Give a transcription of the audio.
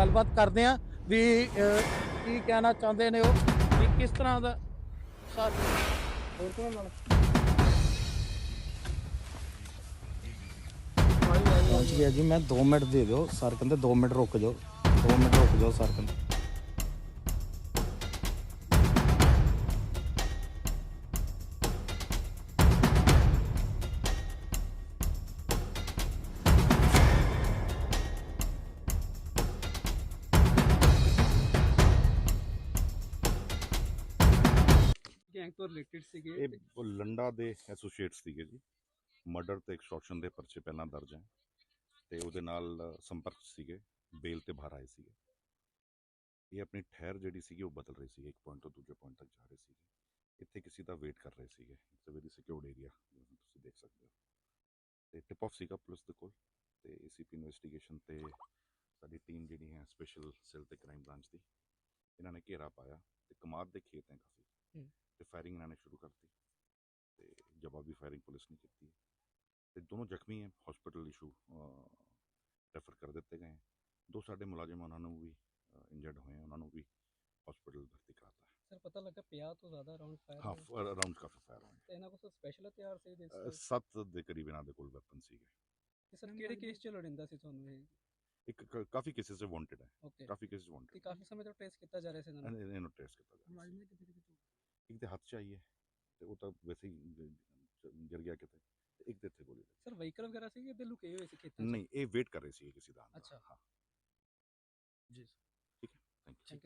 ਗੱਲਬਾਤ ਕਰਦੇ ਆ ਵੀ ਕੀ ਕਹਿਣਾ ਚਾਹੁੰਦੇ ਨੇ ਉਹ, ਵੀ ਕਿਸ ਤਰ੍ਹਾਂ ਦਾ ਸਾਥ ਹੋਰ ਕੋਣ ਨਾਲ? ਪਹੁੰਚ ਗਿਆ ਜੀ, ਮੈਂ 2 ਮਿੰਟ ਦੇ ਦਿਓ, ਸਰ ਕਹਿੰਦੇ 2 ਮਿੰਟ ਰੁਕ ਜਾਓ 2 ਮਿੰਟ ਰੁਕ ਜਾਓ, ਸਰ ਕਹਿੰਦੇ। ਗੈਂਗ ਤੋਂ ਰਿਲੇਟਡ ਸੀਗੇ ਇਹ ਲੰਡਾ ਦੇ ਐਸੋਸੀਏਟ ਸੀਗੇ ਜੀ। ਮਰਡਰ ਤੇ ਐਕਸਟੋਰਸ਼ਨ ਦੇ ਪਰਚੇ ਪਹਿਲਾਂ ਦਰਜ ਹੈ ਤੇ ਉਹਦੇ ਨਾਲ ਸੰਪਰਕ ਸੀਗੇ ਬੇਲ ਤੇ ਬਾਹਰ ਆਏ ਸੀਗੇ। ਇਹ ਆਪਣੀ ਠਹਿਰ ਜਿਹੜੀ ਸੀਗੀ ਉਹ ਬਦਲ ਰਹੀ ਸੀ ਇੱਕ ਪੁਆਇੰਟ ਤੋਂ ਦੂਜੇ ਪੁਆਇੰਟ ਤੱਕ ਜਾ ਰਹੇ ਸੀਗੇ। ਇੱਥੇ ਕਿਸੇ ਦਾ ਵੇਟ ਕਰ ਰਹੇ ਸੀਗੇ। It's a very secured area ਤੁਸੀਂ ਦੇਖ ਸਕਦੇ ਹੋ। ਤੇ ਟਿਪ ਆਫ ਸੀਗਾ ਪੁਲਿਸ ਦੇ ਕੋਲ ਤੇ ਏਸੀਪੀ ਇਨਵੈਸਟੀਗੇਸ਼ਨ ਤੇ ਸਾਡੀ ਟੀਮ ਜਿਹੜੀ ਹੈ ਸਪੈਸ਼ਲ ਸੈੱਲ ਤੇ ਕ੍ਰਾਈਮ ਬ੍ਰਾਂਚ ਦੀ ਇਹਨਾਂ ਨੇ ਘੇਰਾ ਪਾਇਆ ਤੇ ਕਮਾਦ ਦੇ ਖੇਤ ਹੈ ਕਾਫੀ। ਤੇ ਫਾਇਰਿੰਗ ਇਹਨਾਂ ਨੇ ਸ਼ੁਰੂ ਕਰਤੀ ਤੇ ਜਵਾਬੀ ਫਾਇਰਿੰਗ ਪੁਲਿਸ ਨੇ ਕੀਤੀ। ਹੈ ਤੇ ਦੋਨੋਂ ਜ਼ਖਮੀ ਹੈ ਹਸਪੀਟਲ ਇਸ਼ੂ ਰੈਫਰ ਕਰ ਦਿੱਤੇ ਗਏ। ਦੋ ਸਾਡੇ ਮੁਲਾਜ਼ਮ ਉਹਨਾਂ ਨੂੰ ਵੀ ਇੰਜਰਡ ਹੋਏ ਉਹਨਾਂ ਨੂੰ ਵੀ ਹਸਪੀਟਲ ਭਰਤੀ ਕਰਾਤਾ ਹੈ। ਸਰ ਪਤਾ ਲੱਗਾ 50 ਤੋਂ ਜ਼ਿਆਦਾ ਰਾਉਂਡ ਫਾਇਰ ਹਾਂ ਅਰਾਊਂਡ ਕਾਫੀ ਫਾਇਰ ਹੋਏ। ਤੇ ਇਹਨਾਂ ਕੋਲ ਸਪੈਸ਼ਲ ਹਥਿਆਰ ਸੀ ਦੇ ਸੱਤ ਦੇ ਕਰੀਬ ਇਹਨਾਂ ਦੇ ਕੋਲ ਵੈਪਨ ਸੀਗੇ। ਤੇ ਸਰ ਕਿਹੜੇ ਕੇਸ ਚ ਲੜਿੰਦਾ ਸੀ ਤੁਹਾਨੂੰ ਇਹ? ਇੱਕ ਕਾਫੀ ਕੇਸਿਸ ਵਾਂਟਡ ਹੈ। ਕਾਫੀ ਕੇਸਿਸ ਵਾਂਟਡ ਤੇ ਕਾਫੀ ਸਮੇਂ ਤੋਂ ਟ੍ਰੇਸ ਕੀਤਾ ਜਾ ਰਿਹਾ ਸੀ ਇਹਨਾਂ ਨੂੰ? ਇਹਨੂੰ ਟੈਸਟ ਕੀਤਾ। ਜਾ ਰਿਹਾ ਸੀ। एक दे हाथ चाहिए ते वो तो वैसे ही गिर गया कितने तो एक दे थे सर व्हीकल वगैरह से ये लुके हुए नहीं ये वेट कर रहे थे किसी दान अच्छा। हाँ। जी ठीक है? Thank you